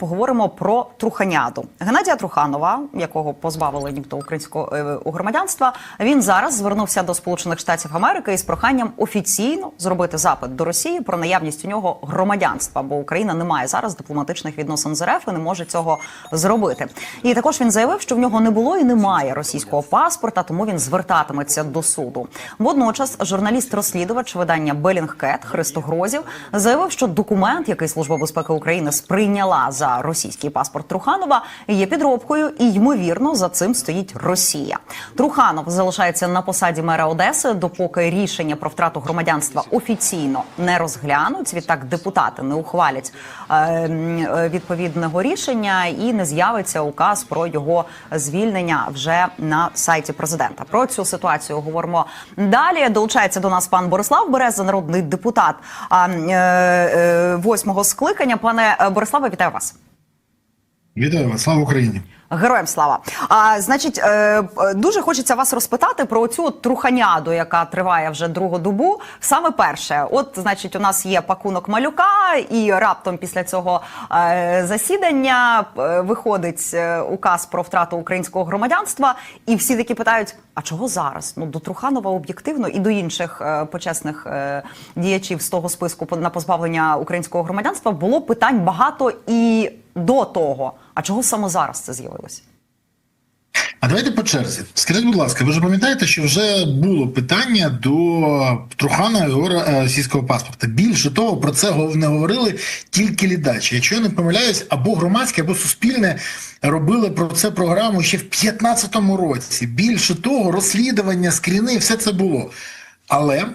Поговоримо про Труханяду. Геннадія Труханова, якого позбавили нібито українського е, громадянства. Він зараз звернувся до Сполучених Штатів Америки із проханням офіційно зробити запит до Росії про наявність у нього громадянства, бо Україна не має зараз дипломатичних відносин з РФ і не може цього зробити. І також він заявив, що в нього не було і немає російського паспорта, тому він звертатиметься до суду. Водночас журналіст-розслідувач видання Белінгкет Христо Грозів заявив, що документ, який Служба безпеки України сприйняла за російський паспорт Труханова, є підробкою, і ймовірно за цим стоїть Росія. Труханов залишається на посаді мера Одеси, допоки рішення про втрату громадянства офіційно не розглянуть. Відтак депутати не ухвалять е, е, відповідного рішення і не з'явиться указ про його звільнення вже на сайті президента. Про цю ситуацію говоримо далі. Долучається до нас пан Борислав Береза, народний депутат е, восьмого скликання. Пане Бориславе, вітаю вас. Вітаю вас, слава Україні. Героям слава. А значить, е, дуже хочеться вас розпитати про цю труханяду, яка триває вже другу добу. Саме перше, от значить, у нас є пакунок малюка, і раптом після цього е, засідання е, виходить е, указ про втрату українського громадянства, і всі такі питають: а чого зараз? Ну до Труханова об'єктивно і до інших е, почесних е, діячів з того списку на позбавлення українського громадянства було питань багато і до того. А чого саме зараз це з'явилося? А давайте по черзі. Скажіть, будь ласка, ви ж пам'ятаєте, що вже було питання до Трухана його е, російського паспорта. Більше того, про це не говорили тільки лідачі. Якщо я не помиляюсь, або громадське, або суспільне робили про це програму ще в 2015 році. Більше того, розслідування, скріни, все це було. Але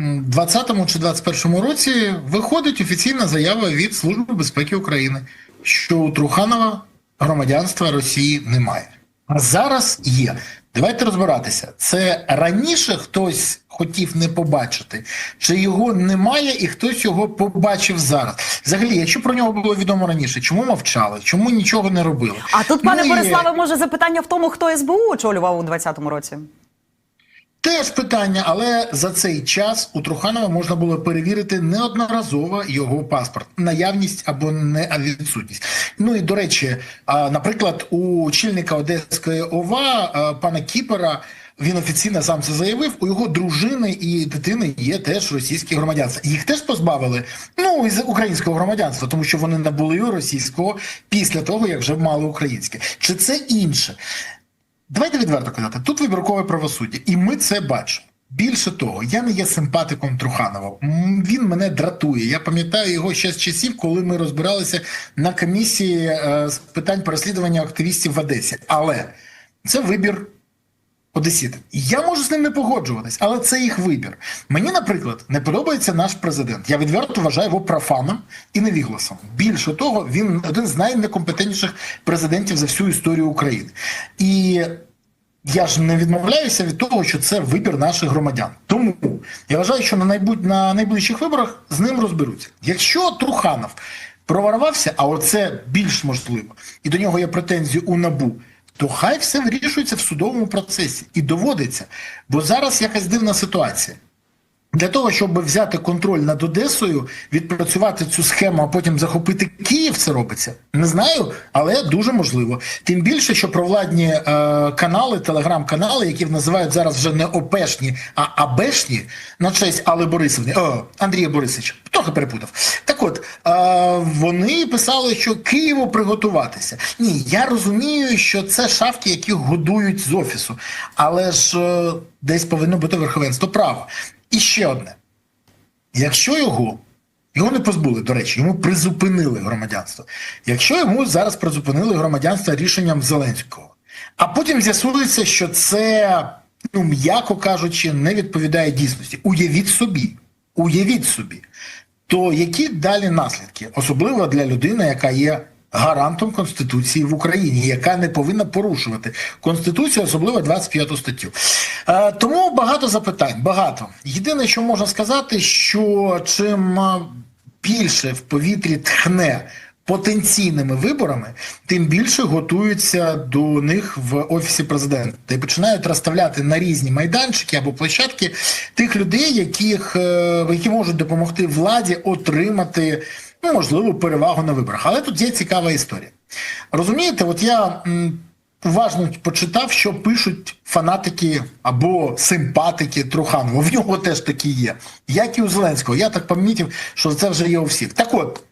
м, в 20-му чи 21-му році виходить офіційна заява від Служби безпеки України, що у Труханова громадянства Росії немає. А зараз є. Давайте розбиратися. Це раніше хтось хотів не побачити, чи його немає, і хтось його побачив зараз. Взагалі, якщо про нього було відомо раніше, чому мовчали, чому нічого не робили? А тут, пане Ну, і Бориславе, може запитання в тому, хто СБУ очолював у 2020 році? Теж питання, але за цей час у Труханова можна було перевірити неодноразово його паспорт, наявність або не відсутність. Ну і до речі, наприклад, у очільника Одеської ОВА пана Кіпера. Він офіційно сам це заявив. У його дружини і дитини є теж російські громадянства. Їх теж позбавили ну із українського громадянства, тому що вони набули російського після того, як вже мали українське. Чи це інше? Давайте відверто казати, тут вибіркове правосуддя, і ми це бачимо. Більше того, я не є симпатиком Труханова. Він мене дратує. Я пам'ятаю його ще з часів, коли ми розбиралися на комісії е, з питань переслідування активістів в Одесі. Але це вибір одесітів. Я можу з ним не погоджуватись, але це їх вибір. Мені, наприклад, не подобається наш президент. Я відверто вважаю його профаном і невігласом. Більше того, він один з найнекомпетентніших президентів за всю історію України. І я ж не відмовляюся від того, що це вибір наших громадян. Тому я вважаю, що на, найбудь, на найближчих виборах з ним розберуться. Якщо Труханов проворвався, а оце більш можливо, і до нього є претензії у набу. То хай все вирішується в судовому процесі і доводиться. Бо зараз якась дивна ситуація. Для того, щоб взяти контроль над Одесою, відпрацювати цю схему, а потім захопити Київ, це робиться. Не знаю, але дуже можливо. Тим більше, що провладні е, канали, телеграм-канали, які називають зараз вже не ОПшні, а АБшні, на честь Алли Борисовни, о, Андрія Борисовича, трохи перепутав. Так от, е, вони писали, що Києву приготуватися. Ні, я розумію, що це шавки, які годують з офісу, але ж е, десь повинно бути верховенство права. І ще одне: якщо його, його не позбули, до речі, йому призупинили громадянство. Якщо йому зараз призупинили громадянство рішенням Зеленського, а потім з'ясується, що це, ну м'яко кажучи, не відповідає дійсності. Уявіть собі, уявіть собі, то які далі наслідки, особливо для людини, яка є гарантом Конституції в Україні, яка не повинна порушувати Конституцію, особливо 25 статтю. Е, тому багато запитань, багато. Єдине, що можна сказати, що чим е, більше в повітрі тхне потенційними виборами, тим більше готуються до них в офісі президента і починають розставляти на різні майданчики або площадки тих людей, яких е, які можуть допомогти владі отримати ну, можливо, перевагу на виборах. Але тут є цікава історія. Розумієте, от я уважно почитав, що пишуть фанатики або симпатики Труханова. В нього теж такі є, як і у Зеленського. Я так помітив, що це вже є у всіх. Так от,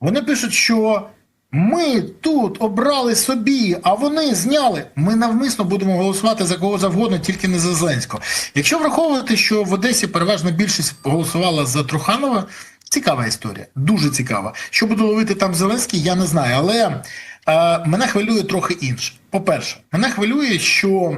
вони пишуть, що ми тут обрали собі, а вони зняли. Ми навмисно будемо голосувати за кого завгодно, тільки не за Зеленського. Якщо враховувати, що в Одесі переважна більшість голосувала за Труханова, цікава історія, дуже цікава. Що буде ловити там Зеленський, я не знаю. Але е, мене хвилює трохи інше. По-перше, мене хвилює, що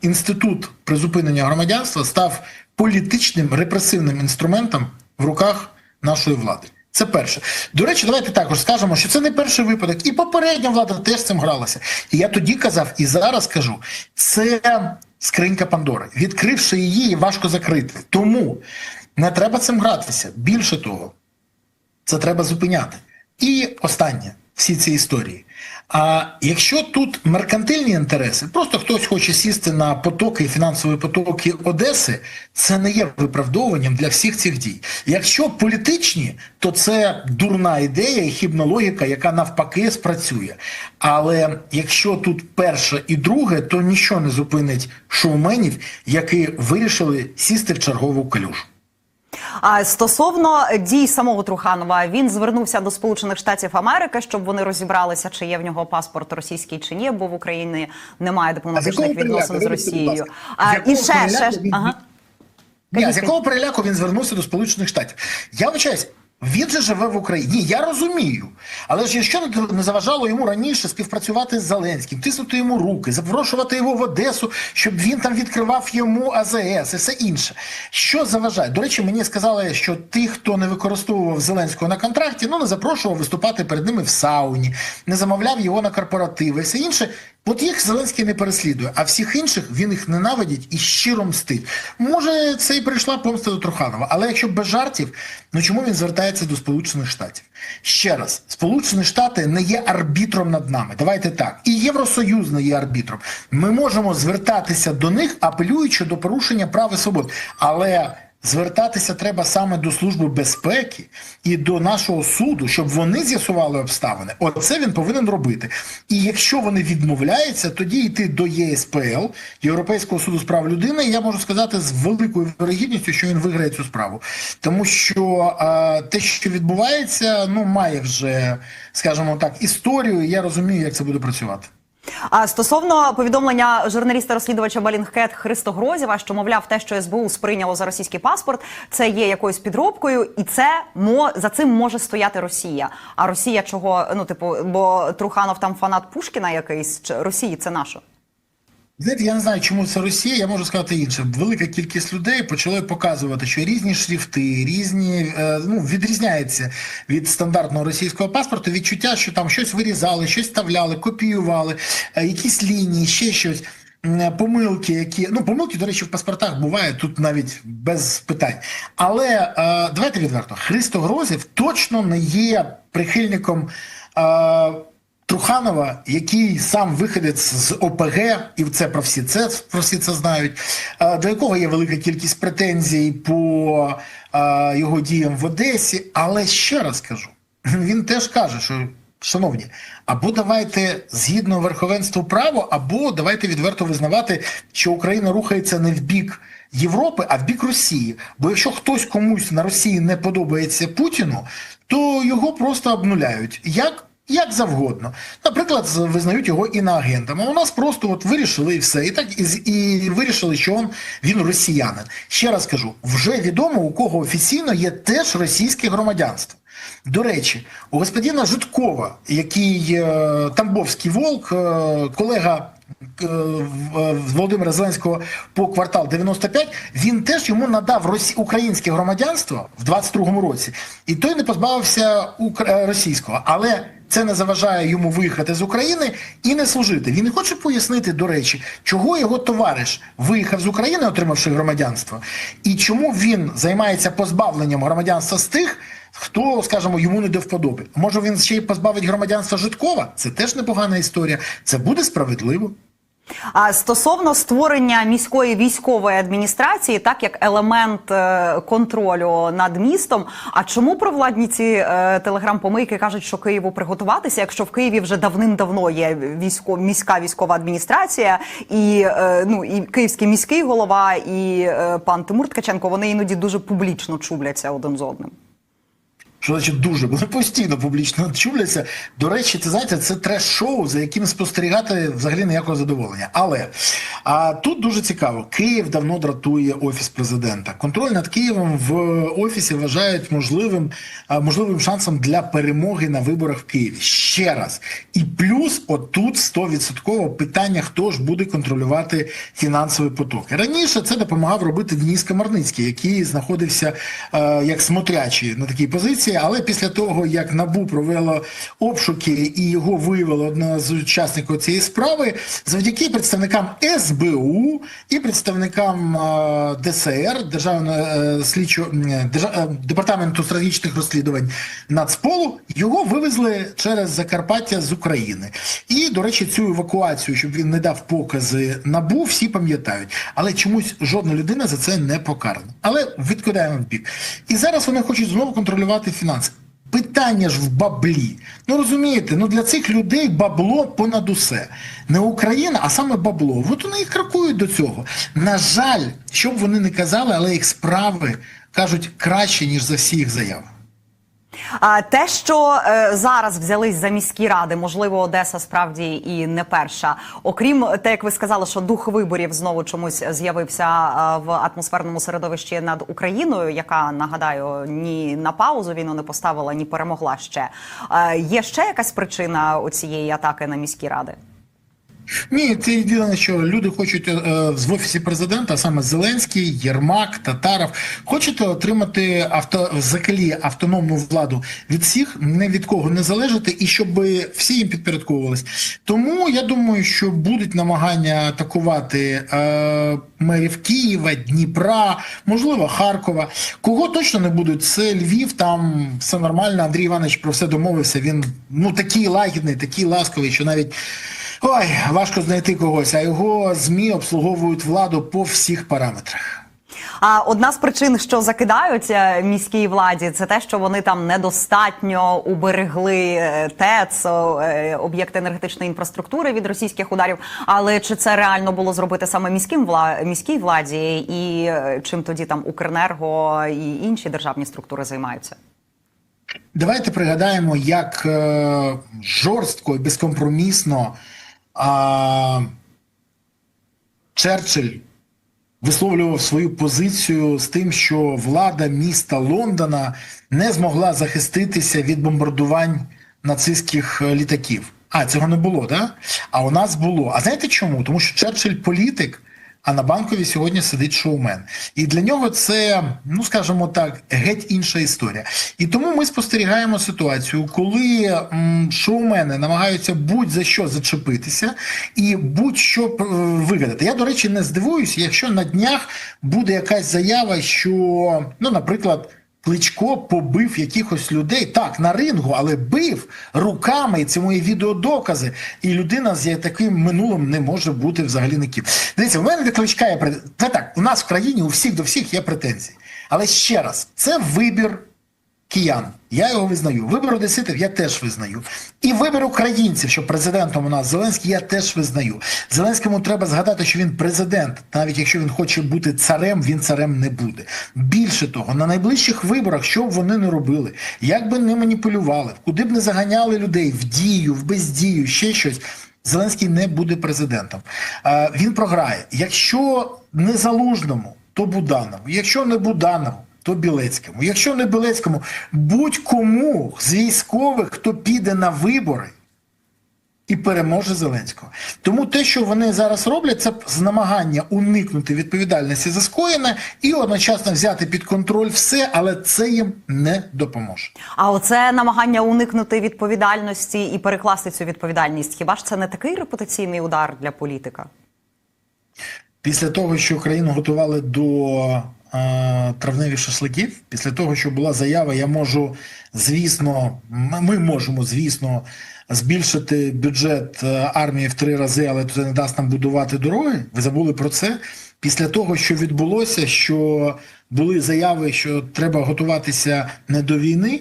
інститут призупинення громадянства став політичним репресивним інструментом в руках нашої влади. Це перше. До речі, давайте також скажемо, що це не перший випадок, і попередня влада теж цим гралася. І я тоді казав, і зараз кажу: це скринька Пандори. Відкривши її, важко закрити. Тому не треба цим гратися. Більше того, це треба зупиняти. І останнє всі ці історії. А якщо тут меркантильні інтереси, просто хтось хоче сісти на потоки, фінансові потоки Одеси, це не є виправдовуванням для всіх цих дій. Якщо політичні, то це дурна ідея і хібна логіка, яка навпаки спрацює. Але якщо тут перше і друге, то нічого не зупинить шоуменів, які вирішили сісти в чергову калюшу. А стосовно дій самого Труханова, він звернувся до Сполучених Штатів Америки, щоб вони розібралися, чи є в нього паспорт російський чи ні, бо в Україні немає дипломатичних відносин з Росією. А і ще ще ага. Ні, з якого переляку він звернувся до Сполучених Штатів? Я вибачаюсь, він же живе в Україні. Ні, я розумію. Але ж що не- не заважало йому раніше співпрацювати з Зеленським, тиснути йому руки, запрошувати його в Одесу, щоб він там відкривав йому АЗС і все інше. Що заважає? До речі, мені сказали, що тих, хто не використовував Зеленського на контракті, ну не запрошував виступати перед ними в сауні, не замовляв його на корпоративи, і все інше. От їх Зеленський не переслідує, а всіх інших він їх ненавидить і щиро мстить. Може, це і прийшла помста до Труханова, але якщо без жартів, ну чому він звертається до Сполучених Штатів? Ще раз, Сполучені Штати не є арбітром над нами. Давайте так. І Євросоюз не є арбітром. Ми можемо звертатися до них, апелюючи до порушення прав і свобод. Але звертатися треба саме до Служби безпеки і до нашого суду, щоб вони з'ясували обставини. Оце він повинен робити. І якщо вони відмовляються, тоді йти до ЄСПЛ, Європейського суду з прав людини. Я можу сказати з великою вирогідністю, що він виграє цю справу, тому що а, те, що відбувається, ну має вже, скажімо так, історію. і Я розумію, як це буде працювати. А стосовно повідомлення журналіста-розслідувача Балінгкет Христо Грозєва, що мовляв, те, що СБУ сприйняло за російський паспорт, це є якоюсь підробкою, і це мо за цим може стояти Росія. А Росія чого? Ну, типу, бо Труханов там фанат Пушкіна якийсь Росії це наше. Знаєте, я не знаю, чому це Росія, я можу сказати інше. Велика кількість людей почали показувати, що різні шрифти, різні е, ну відрізняються від стандартного російського паспорту. Відчуття, що там щось вирізали, щось вставляли, копіювали, е, якісь лінії, ще щось. Помилки, які ну помилки, до речі, в паспортах бувають тут навіть без питань. Але е, давайте відверто, Христо Грозів точно не є прихильником. Е, Труханова, який сам виходець з ОПГ, і це про всі це про всі це знають, до якого є велика кількість претензій по його діям в Одесі. Але ще раз кажу, він теж каже, що. Шановні, або давайте згідно верховенству права, або давайте відверто визнавати, що Україна рухається не в бік Європи, а в бік Росії. Бо якщо хтось комусь на Росії не подобається Путіну, то його просто обнуляють. Як як завгодно. Наприклад, визнають його іноагентом. А у нас просто от вирішили і все. І так і, і вирішили, що він, він росіянин. Ще раз кажу, вже відомо, у кого офіційно є теж російське громадянство. До речі, у господина Житкова, який е, Тамбовський волк, е, колега е, е, Володимира Зеленського по квартал 95, він теж йому надав росі... українське громадянство в 22-му році, і той не позбавився укр... е, російського. Але це не заважає йому виїхати з України і не служити. Він хоче пояснити, до речі, чого його товариш виїхав з України, отримавши громадянство, і чому він займається позбавленням громадянства з тих, хто, скажімо, йому не до вподоби. Може він ще й позбавить громадянства Житкова? Це теж непогана історія. Це буде справедливо. А стосовно створення міської військової адміністрації, так як елемент е, контролю над містом. А чому провладні ці е, телеграм-помийки кажуть, що Києву приготуватися, якщо в Києві вже давним-давно є військо, міська військова адміністрація, і е, ну і київський міський голова, і пан Тимур Ткаченко, вони іноді дуже публічно чубляться один з одним. Що значить дуже, вони постійно публічно чубляться. До речі, це знаєте, це треш-шоу, за яким спостерігати взагалі ніякого задоволення. Але а тут дуже цікаво: Київ давно дратує офіс президента. Контроль над Києвом в офісі вважають можливим можливим шансом для перемоги на виборах в Києві. Ще раз. І плюс, отут 100% питання, хто ж буде контролювати фінансові потоки. Раніше це допомагав робити Денис Комарницький, який знаходився е, як смотрячий на такій позиції. Але після того, як НАБУ провело обшуки і його виявило одного з учасників цієї справи, завдяки представникам СБУ і представникам ДСР Державного е, слідчого е, департаменту стратегічних розслідувань Нацполу, його вивезли через Закарпаття з України. І, до речі, цю евакуацію, щоб він не дав покази набу, всі пам'ятають. Але чомусь жодна людина за це не покарана. Але відкидаємо в бік. І зараз вони хочуть знову контролювати фінанси. Питання ж в баблі. Ну розумієте, ну для цих людей бабло понад усе. Не Україна, а саме бабло. От вони і крокують до цього. На жаль, що б вони не казали, але їх справи кажуть краще, ніж за всі їх заяви. А те, що е, зараз взялись за міські ради, можливо, Одеса справді і не перша. Окрім те, як ви сказали, що дух виборів знову чомусь з'явився е, в атмосферному середовищі над Україною, яка нагадаю ні на паузу війну не поставила, ні перемогла ще. Е, є ще якась причина у цієї атаки на міські ради? Ні, це єдине, що люди хочуть е, в офісі президента, а саме Зеленський, Єрмак, Татаров, хочуть отримати авто взагалі автономну владу від всіх, не від кого не залежати, і щоб всі їм підпорядковувались. Тому я думаю, що будуть намагання атакувати е, мерів Києва, Дніпра, можливо, Харкова. Кого точно не будуть, це Львів, там все нормально. Андрій Іванович про все домовився. Він ну такий лагідний, такий ласковий, що навіть. Ой, важко знайти когось, а його ЗМІ обслуговують владу по всіх параметрах. А одна з причин, що закидають е, міській владі, це те, що вони там недостатньо уберегли е, ТЕЦ, е, об'єкти енергетичної інфраструктури від російських ударів. Але чи це реально було зробити саме міським вла... міській владі, і чим тоді там Укренерго і інші державні структури займаються? Давайте пригадаємо, як жорстко і безкомпромісно е, Черчилль висловлював свою позицію з тим, що влада міста Лондона не змогла захиститися від бомбардувань нацистських е, літаків. А цього не було, да? А у нас було. А знаєте чому? Тому що Черчилль політик. А на банкові сьогодні сидить шоумен. І для нього це, ну скажімо так, геть інша історія. І тому ми спостерігаємо ситуацію, коли м, шоумени намагаються будь-за що зачепитися і будь-що е, вигадати. Я, до речі, не здивуюся, якщо на днях буде якась заява, що, ну, наприклад. Кличко побив якихось людей так на рингу, але бив руками. і Це мої відеодокази. І людина з таким минулим не може бути взагалі ніким. Дивіться, у мене до кличка є претензії. Так, у нас в країні у всіх до всіх є претензії. Але ще раз, це вибір киян. Я його визнаю. Вибір одеситів я теж визнаю. І вибір українців, що президентом у нас Зеленський, я теж визнаю. Зеленському треба згадати, що він президент. Навіть якщо він хоче бути царем, він царем не буде. Більше того, на найближчих виборах, що б вони не робили, як би не маніпулювали, куди б не заганяли людей в дію, в бездію, ще щось. Зеленський не буде президентом. Е, Він програє. Якщо не залужному, то Буданову. Якщо не Буданову, то Білецькому. Якщо не Білецькому, будь-кому з військових, хто піде на вибори і переможе Зеленського. Тому те, що вони зараз роблять, це намагання уникнути відповідальності за скоєне і одночасно взяти під контроль все, але це їм не допоможе. А оце намагання уникнути відповідальності і перекласти цю відповідальність. Хіба ж це не такий репутаційний удар для політика? Після того, що Україну готували до е, травневих шашликів, після того, що була заява, я можу, звісно, ми можемо, звісно, збільшити бюджет е, армії в три рази, але це не дасть нам будувати дороги. Ви забули про це? Після того, що відбулося, що були заяви, що треба готуватися не до війни.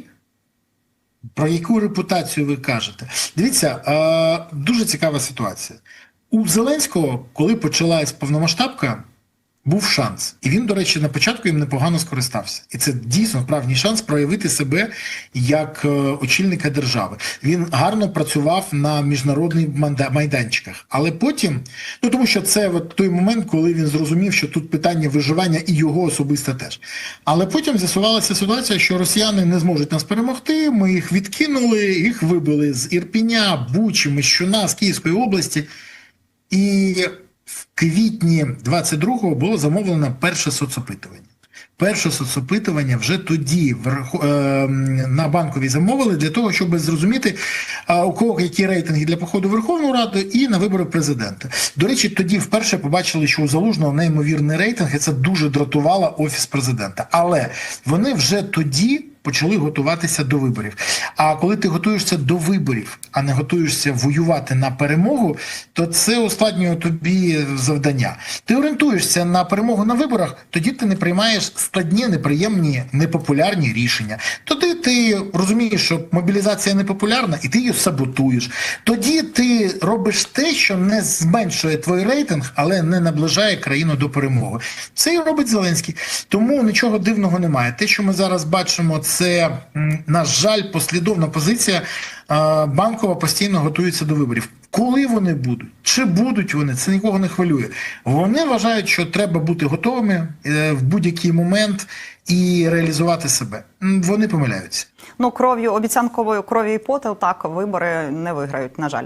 Про яку репутацію ви кажете? Дивіться, е, дуже цікава ситуація. У Зеленського, коли почалась повномасштабка, був шанс. І він, до речі, на початку їм непогано скористався. І це дійсно справжній шанс проявити себе як е, очільника держави. Він гарно працював на міжнародних майданчиках. Але потім, ну тому що це от той момент, коли він зрозумів, що тут питання виживання і його особисто теж. Але потім з'ясувалася ситуація, що росіяни не зможуть нас перемогти. Ми їх відкинули, їх вибили з Ірпіня, Бучі, Мещуна, з Київської області. І в квітні 22-го було замовлено перше соцопитування. Перше соцопитування вже тоді е, на банковій замовили для того, щоб зрозуміти, у кого які рейтинги для походу в Верховну Раду і на вибори президента. До речі, тоді вперше побачили, що у Залужного неймовірний рейтинг, і це дуже дратувало офіс президента. Але вони вже тоді почали готуватися до виборів. А коли ти готуєшся до виборів, а не готуєшся воювати на перемогу, то це ускладнює тобі завдання. Ти орієнтуєшся на перемогу на виборах, тоді ти не приймаєш складні, неприємні, непопулярні рішення. Тоді ти розумієш, що мобілізація непопулярна, і ти її саботуєш. Тоді ти робиш те, що не зменшує твій рейтинг, але не наближає країну до перемоги. Це і робить Зеленський. Тому нічого дивного немає. Те, що ми зараз бачимо, це, м, на жаль, послідовна позиція. Банкова постійно готується до виборів. Коли вони будуть, чи будуть вони, це нікого не хвилює. Вони вважають, що треба бути готовими е, в будь-який момент і реалізувати себе. Вони помиляються. Ну, кров'ю обіцянковою кров'ю і поту так вибори не виграють. На жаль.